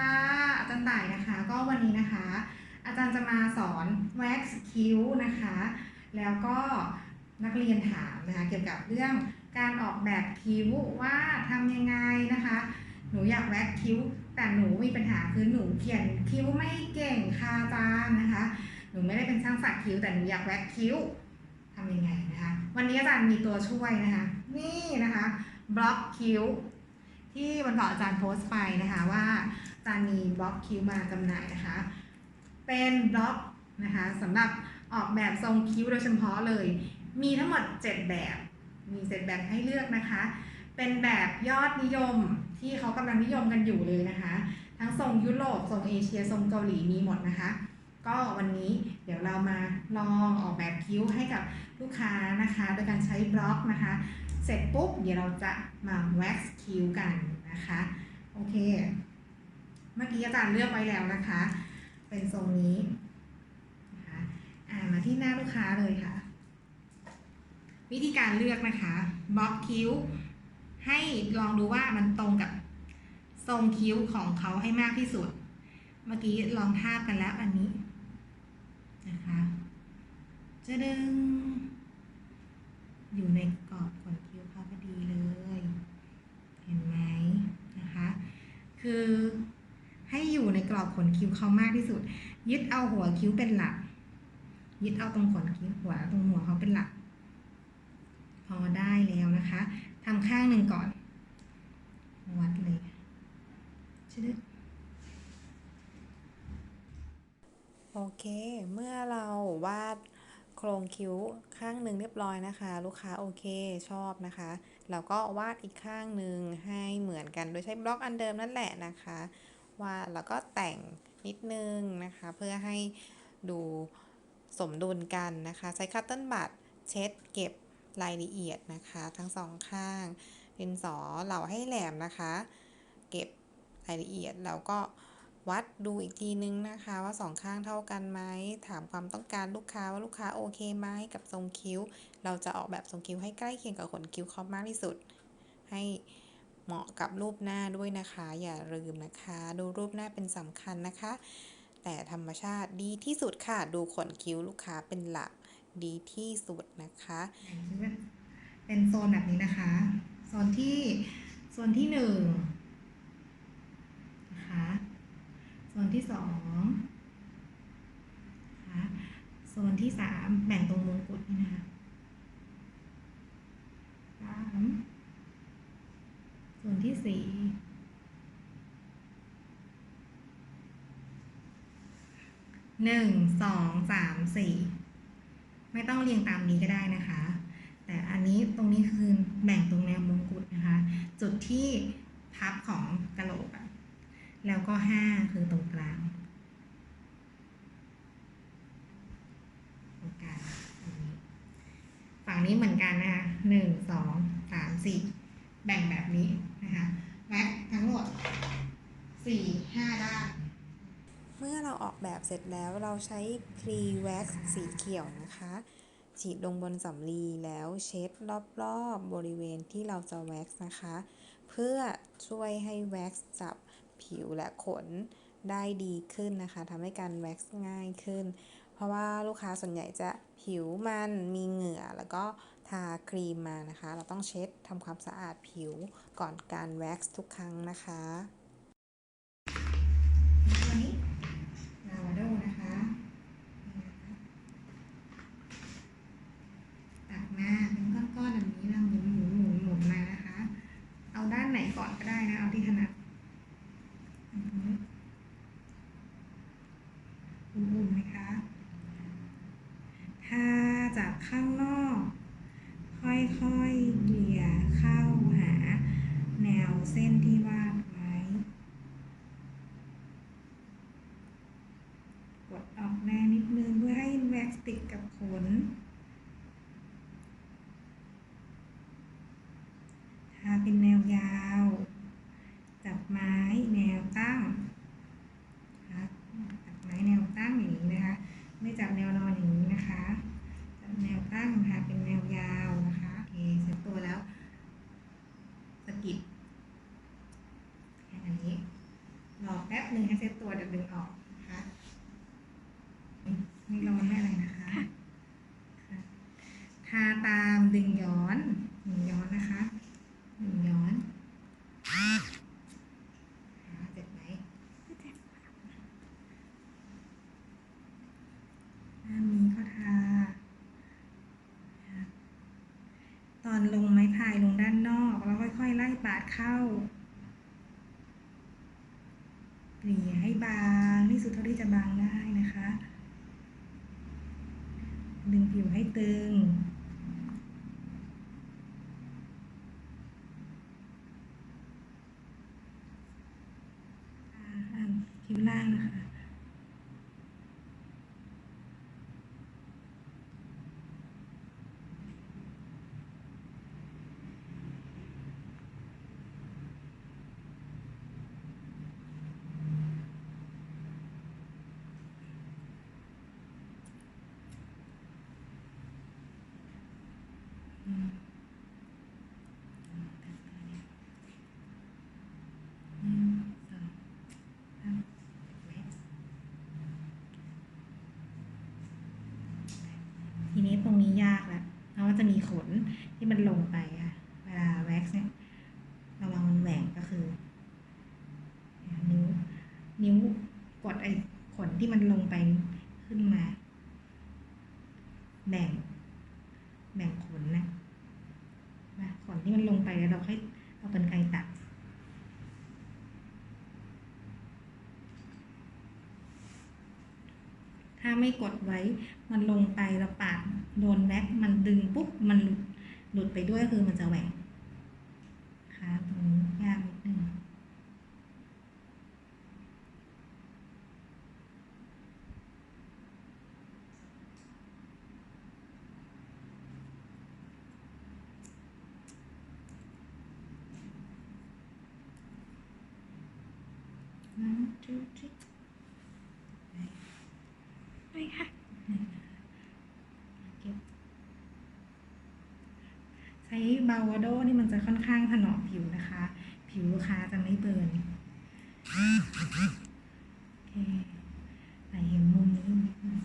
ค่ะ อาจารย์ต่ายนะคะ ก็วันนี้นะคะ อาจารย์จะมาสอน wax คิ้วนะคะ แล้วก็นักเรียนถามนะคะเกี่ยวกับเรื่องการออกแบบคิ้วว่าทำยังไงนะคะ หนูอยากแว็กคิ้ว แต่หนูมีปัญหาคือหนูเขียนคิ้วไม่เก่งค่ะอาจารย์นะคะ หนูไม่ได้เป็นช่างสักคิ้ว แต่หนูอยากแว็กคิ้วทำยังไงนะคะ วันนี้อาจารย์มีตัวช่วยนะคะ นี่นะคะบล็อกคิ้วที่วันก่อนอาจารย์โพสต์ไปนะคะว่า จารย์มีบล็อกคิ้วมาจำหน่ายนะคะ เป็นบล็อกนะคะสำหรับออกแบบทรงคิ้วโดยเฉพาะเลย มีทั้งหมด 7 แบบ มี7แบบให้เลือกนะคะ เป็นแบบยอดนิยมที่เขากำลังนิยมกันอยู่เลยนะคะ ทั้งทรงยุโรปทรงเอเชียทรงเกาหลีมีหมดนะคะ ก็วันนี้เดี๋ยวเรามาลองออกแบบคิ้วให้กับลูกค้านะคะ โดยการใช้บล็อกนะคะ เสร็จปุ๊บเดี๋ยวเราจะมาแว็กซ์คิ้วกันนะคะ โอเค มื่อกี้อาจารย์เลือกไว้แล้วนะคะ เป็นทรงนี้นะคะอ่ามาที่หน้าลูกค้าเลยค่ะ วิธีการเลือกนะคะบล็อกคิ้ว ให้ลองดูว่ามันตรงกับทรงคิ้วของเขาให้มากที่สุด เมื่อกี้ลองทาบกันแล้วอันนี้นะคะจะดึง อยู่ในกรอบขนคิ้วเขาพอดีเลย เห็นไหมนะคะ คือ ให้อยู่ในกรอบขนคิ้วเขามากที่สุด ยึดเอาหัวคิ้วเป็นหลัก ยึดเอาตรงขนคิ้วหัวตรงหัวเขาเป็นหลัก พอได้แล้วนะคะทำข้างหนึ่งก่อน วัดเลยชึดโอเค เมื่อเราวาดโครงคิ้วข้างหนึ่งเรียบร้อยนะคะ ลูกค้าโอเคชอบนะคะเราก็วาดอีกข้างหนึ่งให้เหมือนกันโดยใช้บล็อกอันเดิมนั่นแหละนะคะ วาดแล้วก็แต่งนิดนึงนะคะ เพื่อให้ดูสมดุลกันนะคะ ใช้คัตเติ้ลบัตเช็ดเก็บรายละเอียดนะคะ ทั้งสองข้างดินสอเหลาให้แหลมนะคะ เก็บรายละเอียดแล้วก็วัดดูอีกทีนึงนะคะ ว่าสองข้างเท่ากันไหมถามความต้องการลูกค้าว่าลูกค้าโอเคไหมกับทรงคิ้ว เราจะออกแบบทรงคิ้วให้ใกล้เคียงกับขนคิ้วเขามากที่สุด ให้ เหมาะกับรูปหน้าด้วยนะคะ อย่าลืมนะคะ ดูรูปหน้าเป็นสำคัญนะคะ แต่ธรรมชาติดีที่สุดค่ะ ดูขนคิ้วลูกค้าเป็นหลักดีที่สุดนะคะ เป็นโซนแบบนี้นะคะ โซนที่ โซนที่หนึ่งนะคะ โซนที่สองนะคะ โซนที่สามแบ่งตรงมงกุฎนี่นะคะสามโซนที่ สี่หนึ่งสองสามสี่ไม่ต้องเรียงตามนี้ก็ได้นะคะ แต่อันนี้ตรงนี้คือแบ่งตรงแนวมงกุฎนะคะ จุดที่พับของกระโหลกอะแล้วก็ห้าคือตรงกลางตรงกลางฝั่งนี้เหมือนกันนะคะหนึ่งสองสามสี่แบ่งแบบนี้ นะคะแว็กทั้งหมดสี่ห้าด้าน เมื่อเราออกแบบเสร็จแล้วเราใช้ Pre Wax สีเขียวนะคะ ฉีดลงบนสำลีแล้วเช็ดรอบๆบบริเวณที่เราจะแว็กนะคะ เพื่อช่วยให้แว็กจับผิวและขนได้ดีขึ้นนะคะทำให้การแว็กง่ายขึ้น เพราะว่าลูกค้าส่วนใหญ่จะผิวมันมีเหงื่อแล้วก็ ทาครีมมานะคะ เราต้องเช็ดทำความสะอาดผิวก่อนการแว็กซ์ทุกครั้งนะคะ ตัวนี้ลาวาโดนะคะตักมาเป็นก้อนๆแบบนี้เราหมุนหมุนหมุนหมุนมานะคะ เอาด้านไหนก่อนก็ได้นะ เอาที่ถนัดอือฮึอุ่นๆไหมคะ ถ้าจากข้างนอก ค่อยๆเกลี่ยเข้าหา แนวเส้ นที่วาดไว้ กดออกแรงนิดนึงเพื่อให้แว็กซ์ติดกับขน ทาเป็นแนวยาว จับไม้แนวตั้งนะคะจับไม้แนวตั้งอย่างนี้นะคะ ไม่จับแนวนอนอย่างนี้นะคะ จับแนวตั้งค่ะเป็นแนวยาวนะคะโอเคเสร็จตัวแล้ว สะกิดแค่นี้รอแป๊บ หนึ่งให้เซตตัวเดี๋ยวดึงออกนะคะนี่ร้อนไม่อะไรนะคะค่ะทาตามดึงย้อนดึงย้อนนะคะดึงย้อนหาเจ็บไหมด้านนี้ก็ทา ตอนลงไม้พานนอกแล้วค่อยๆไล่ปาดเข้าเกลี่ยให้บางที่สุดเท่าที่จะบางได้นะคะ ดึงผิวให้ตึงอันผิวล่างนะคะ อืมหนึ่งสองสามทีนี้ตรงนี้ยากแล้วเพราะว่าจะมีขนที่ มันลงไปค่ะเวลาแว็กซ์เนี่ยระวังมันแหว่งก็คือ นิ้ว นิ้วกดไอ้ขนที่มันลงไปขึ้นมาแบ่งแบ่งขนนะนะขนที่มันลงไปแล้วเราค่อยเอาเป็นไกตัดถ้าไม่กดไว้ มันลงไปแล้วปาดโดนแว็กมันดึงปุ๊บ มันหลุด หลุดไปด้วยคือมันจะแหว่งค่ะตรงนี้ยากนิดนึง1 2 3 มาวาโดนี่มันจะค่อนข้างถนอมผิวนะคะ ผิวลูกค้าจะไม่เบิร์นโอเคไหเห็นมุมนี้นิดนึง